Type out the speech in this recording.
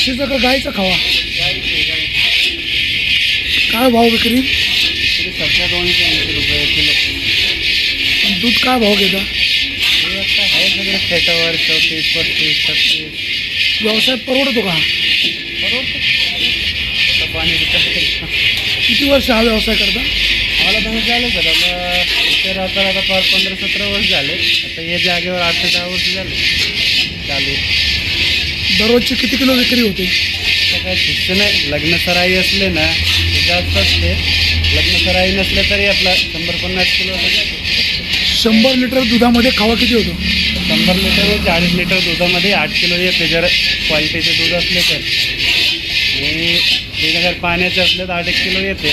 म्हशीचं का गाईचं खावा. काय भाव विक्री? सध्या दोनशे ऐंशी रुपये किलो पण दूध काय भाव घेता हे आता आहे सगळं फेटावर चौतीस पस्तीस छत्तीस व्यवसाय परवडतो का? परवडतो आता पाणी विकायचं किती वर्ष हा व्यवसाय करता? मला तसं झालं सर आता इथे राहता आता पाच पंधरा सतरा वर्ष झाले आता या जागेवर आठ ते दहा वर्ष झाले. चालू दररोजची किती किलो विक्री होते? काय फिक्स नाही लग्न सराई असले ना ते जास्त असते. लग्न सराई नसले तरी आपला शंभर पन्नास किलो. शंभर लिटर दुधामध्ये खावा किती होतो? शंभर लिटर चाळीस लिटर दुधामध्ये आठ किलो येते जर क्वालिटीचे दूध असले तर. आणि ते जर पाण्याचे असले तर आठ एक किलो येते.